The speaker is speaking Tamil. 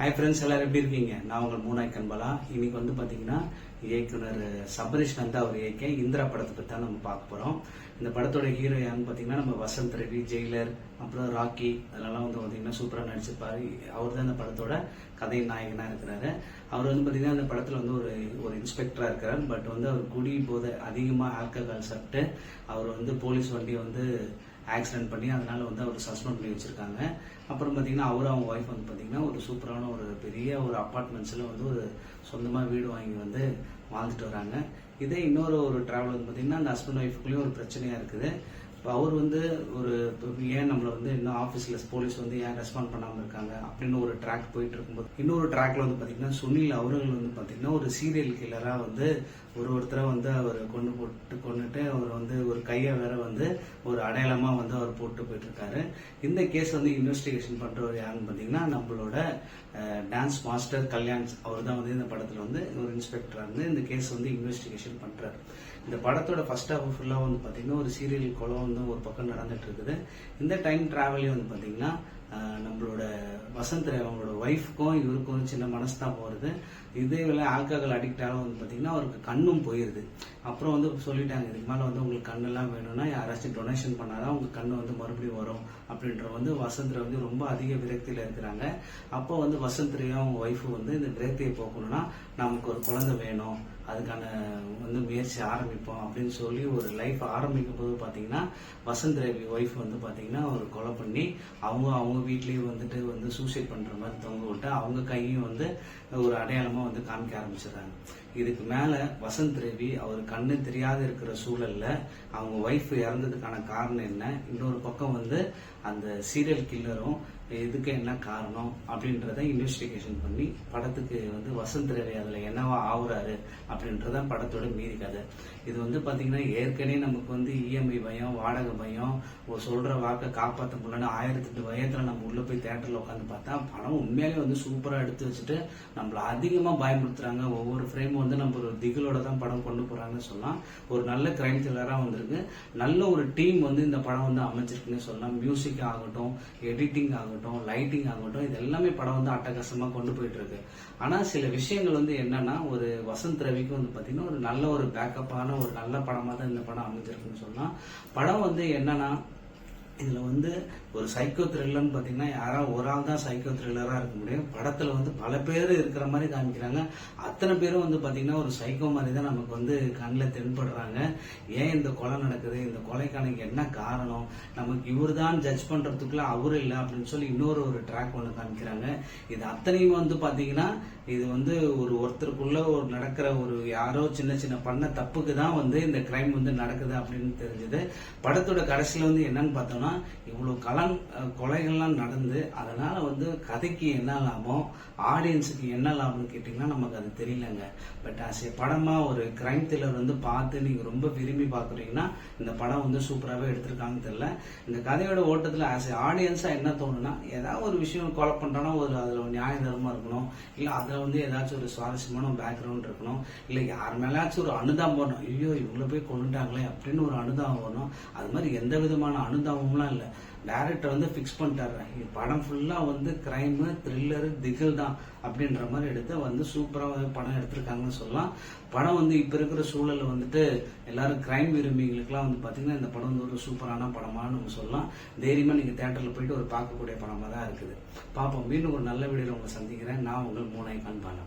ஹாய் ஃப்ரெண்ட்ஸ் எல்லாரும் எப்படி இருக்கீங்க? நான் உங்கள் மூணாய் கண்பலா. இன்னைக்கு வந்து பார்த்தீங்கன்னா இயக்குனர் சபரிஷ் நந்தா அவர் இயக்க இந்திரா படத்தை பற்றி தான் நம்ம பார்க்க போகிறோம் இந்த படத்தோட ஹீரோ யாருன்னு பார்த்தீங்கன்னா நம்ம வசந்த் ரெட்டி ஜெயிலர் அப்புறம் ராக்கி. அதெல்லாம் வந்து பார்த்தீங்கன்னா சூப்பராக நடிச்சிருப்பார். அவர் தான் இந்த படத்தோட கதை நாயகனாக இருக்கிறாரு. அவர் வந்து பார்த்தீங்கன்னா இந்த படத்தில் வந்து ஒரு ஒரு இன்ஸ்பெக்டராக இருக்கிறார் பட் வந்து அவர் குடி போதை அதிகமாக ஆல்கஹால் சாப்பிட்டு அவர் வந்து போலீஸ் வண்டியை வந்து ஆக்சிடென்ட் பண்ணி அதனால வந்து அவர் சஸ்பெண்ட் பண்ணி வச்சிருக்காங்க. அப்புறம் பார்த்தீங்கன்னா அவரும் அவங்க ஒய்ஃப் வந்து பார்த்தீங்கன்னா ஒரு சூப்பரான ஒரு பெரிய ஒரு அப்பார்ட்மெண்ட்ஸில் வந்து ஒரு சொந்தமாக வீடு வாங்கி வந்து வாழ்ந்துட்டு வராங்க. இதே இன்னொரு ஒரு டிராவல் வந்து பார்த்தீங்கன்னா அந்த ஹஸ்பண்ட் ஒய்ஃபுக்குள்ளேயும் ஒரு பிரச்சனையாக இருக்குது. இப்போ அவர் வந்து ஒரு ஏன் நம்மளை வந்து இன்னும் ஆஃபீஸில் போலீஸ் வந்து ஏன் ரெஸ்பாண்ட் பண்ணாமல் இருக்காங்க அப்படின்னு ஒரு ட்ராக் போயிட்டு இருக்கும்போது இன்னொரு ட்ராக்ல வந்து பார்த்தீங்கன்னா சுனில் அவர்கள் வந்து பார்த்தீங்கன்னா ஒரு சீரியல் கில்லராக வந்து ஒரு ஒருத்தரை வந்து அவர் கொண்டு போட்டு கொண்டுட்டு அவர் வந்து ஒரு கையை வேற வந்து ஒரு அடையாளமாக வந்து அவர் போட்டு போயிட்டு இருக்காரு இந்த கேஸ் வந்து இன்வெஸ்டிகேஷன் பண்ணுறவர் யாருன்னு பார்த்தீங்கன்னா நம்மளோட டான்ஸ் மாஸ்டர் கல்யாண் அவர் தான் வந்து இந்த படத்தில் வந்து ஒரு இன்ஸ்பெக்டராக இருந்து இந்த கேஸ் வந்து இன்வெஸ்டிகேஷன் பண்ணுறாரு இந்த படத்தோட ஃபர்ஸ்ட் ஹாஃப் ஃபுல்லாக வந்து பார்த்தீங்கன்னா ஒரு சீரியல் குளம் வந்து ஒரு பக்கம் நடந்துட்டு இருக்குது இந்த டைம் டிராவலே வந்து பார்த்தீங்கன்னா நம்மளோட வசந்த் அவங்களோட ஒய்ஃப்க்கும் இவருக்கும் சின்ன மனஸ்தாபம் வருது. இதே வேலை ஆல்கஹால் அடிக்ட் ஆகும் வந்து பார்த்தீங்கன்னா அவருக்கு கண்ணும் போயிருது. அப்புறம் வந்து சொல்லிட்டாங்க இதுக்கு மேலே வந்து உங்களுக்கு கண்ணெல்லாம் வேணும்னா யாராச்சும் டொனேஷன் பண்ணாதான் உங்க கண்ணு வந்து மறுபடியும் வரும் அப்படின்ற வந்து வசந்த் வந்து ரொம்ப அதிக விரக்தியில் இருக்கிறாங்க. அப்போ வந்து வசந்தரையும் அவங்க ஒய்ஃபு வந்து இந்த விரக்தியை போக்கணும்னா நமக்கு ஒரு குழந்தை வேணும். அதுக்கான வந்து முயற்சி ஆரம்பிப்போம் அப்படின்னு சொல்லி ஒரு லைஃப் ஆரம்பிக்கும் போது பார்த்தீங்கன்னா வசந்த் ரவி ஒய்ஃப் வந்து பார்த்தீங்கன்னா ஒரு கொலை பண்ணி அவங்க அவங்க வீட்லேயே வந்துட்டு வந்து சூசைட் பண்ணுற மாதிரி தொங்க விட்டு அவங்க கையும் வந்து ஒரு அடையாளமாக வந்து காமிக்க ஆரம்பிச்சிடுறாங்க. இதுக்கு மேலே வசந்த் ரவி அவர் கண்ணு தெரியாத இருக்கிற சூழலில் அவங்க ஒய்ஃப் இறந்ததுக்கான காரணம் என்ன? இன்னொரு பக்கம் வந்து அந்த சீரியல் கில்லரும் இதுக்கு என்ன காரணம் அப்படின்றத இன்வெஸ்டிகேஷன் பண்ணி படத்துக்கு வந்து வசந்த் ரவி அதில் என்னவா ஆகுறாரு அப்படின்றத படத்தோட மீறி கதை. இது வந்து பார்த்தீங்கன்னா ஏற்கனவே நமக்கு வந்து இஎம்ஐ பயம் வாடகை பயம் ஒரு சொல்ற வாக்கை காப்பாற்ற முடியலன்னு ஆயிரத்தி எட்டு நம்ம உள்ள போய் தேட்டரில் உட்காந்து பார்த்தா படம் உண்மையாலே வந்து சூப்பராக எடுத்து வச்சுட்டு நம்மள அதிகமாக பயமுறுத்துறாங்க. ஒவ்வொரு ஃப்ரேமும் வந்து நம்ம ஒரு திகிலோட தான் படம் கொண்டு போகிறாங்கன்னு சொல்லலாம். ஒரு நல்ல கிரைம் த்ரில்லராக வந்திருக்கு. நல்ல ஒரு டீம் வந்து இந்த படம் வந்து அமைச்சிருக்குன்னு சொல்லலாம். மியூசிக் ஆகட்டும் எடிட்டிங் ஆகட்டும் லைட்டிங் ஆகட்டும் இது எல்லாமே படம் வந்து அட்டகாசமாக கொண்டு போயிட்டு இருக்கு. ஆனால் சில விஷயங்கள் வந்து என்னன்னா ஒரு வசந்த் வரைக்கும் வந்து பார்த்திங்கன்னா ஒரு நல்ல ஒரு பேக்கப்பான ஒரு நல்ல படமாக தான் இந்த படம் அமைஞ்சிருக்குன்னு சொல்லலாம். படம் வந்து என்னன்னா இதில் வந்து ஒரு சைக்கோ த்ரில்லர்னு பார்த்தீங்கன்னா யாராவது ஒரு ஆள் தான் சைக்கோ த்ரில்லராக இருக்க முடியும். படத்தில் வந்து பல பேர் இருக்கிற மாதிரி காமிக்கிறாங்க. அத்தனை பேரும் வந்து பார்த்தீங்கன்னா ஒரு சைக்கோ மாதிரி தான் நமக்கு வந்து கண்ணில் தென்படுறாங்க. ஏன் இந்த கொலை நடக்குது? இந்த கொலைக்கான என்ன காரணம்? நமக்கு இவர் தான் ஜட்ஜ் பண்ணுறதுக்குலாம் அவரு இல்லை அப்படின்னு சொல்லி இன்னொரு ஒரு ட்ராக் ஒன்று காமிக்கிறாங்க. இது அத்தனையும் வந்து பார்த்தீங்கன்னா இது வந்து ஒரு ஒருத்தருக்குள்ள ஒரு நடக்கிற ஒரு யாரோ சின்ன சின்ன பண்ண தப்புக்கு தான் வந்து இந்த கிரைம் வந்து நடக்குது அப்படின்னு தெரிஞ்சது. படத்தோட கடைசியில் வந்து என்னன்னு பார்த்தோம்னா இவ்வளோ கலன் கொலைகள்லாம் நடந்து அதனால் வந்து கதைக்கு என்ன லாபம் ஆடியன்ஸுக்கு என்ன லாபம்னு கேட்டிங்கன்னா நமக்கு அது தெரியலங்க. பட் ஆஸ் ஏ படமாக ஒரு கிரைம் த்ரில்லர் வந்து பார்த்து நீங்கள் ரொம்ப விரும்பி பார்க்குறீங்கன்னா இந்த படம் வந்து சூப்பராகவே எடுத்திருக்காங்கன்னு தெரியல. இந்த கதையோட ஓட்டத்தில் ஆஸ் ஏ ஆடியன்ஸாக என்ன தோணுன்னா ஏதாவது ஒரு விஷயம் கொலை பண்ணுறோன்னா ஒரு அதில் ஒரு நியாய தர்மம் இருக்கணும். இல்லை அதில் வந்து ஏதாச்சும் ஒரு சுவாரஸ்யமான பேக்ரவுண்ட் இருக்கணும். இல்லை யார் மேலேயாச்சும் ஒரு அனுதாபம் வரணும். ஐயோ இவ்வளோ போய் கொண்டுட்டாங்களே அப்படின்னு ஒரு அனுதாபம் வரணும். அது மாதிரி எந்த விதமான அனுதாபமும் அனுதாபம்லாம் இல்லை. டேரக்டர் வந்து ஃபிக்ஸ் பண்ணிட்டாரு படம் ஃபுல்லாக வந்து கிரைம் த்ரில்லரு திகில் தான் அப்படின்ற மாதிரி எடுத்து வந்து சூப்பராக படம் எடுத்திருக்காங்கன்னு சொல்லலாம். படம் வந்து இப்போ இருக்கிற சூழலில் வந்துட்டு எல்லாரும் கிரைம் விரும்பிகளுக்குலாம் வந்து பார்த்தீங்கன்னா இந்த படம் வந்து ஒரு சூப்பரான படமா நம்ம சொல்லலாம். தைரியமாக நீங்கள் தேட்டரில் போயிட்டு ஒரு பார்க்கக்கூடிய படமாக தான் இருக்குது. பார்ப்போம். மீண்டும் ஒரு நல்ல வீடியோவில் உங்களை சந்திக்கிறேன். நான் உங்கள் மூனை கண்பானா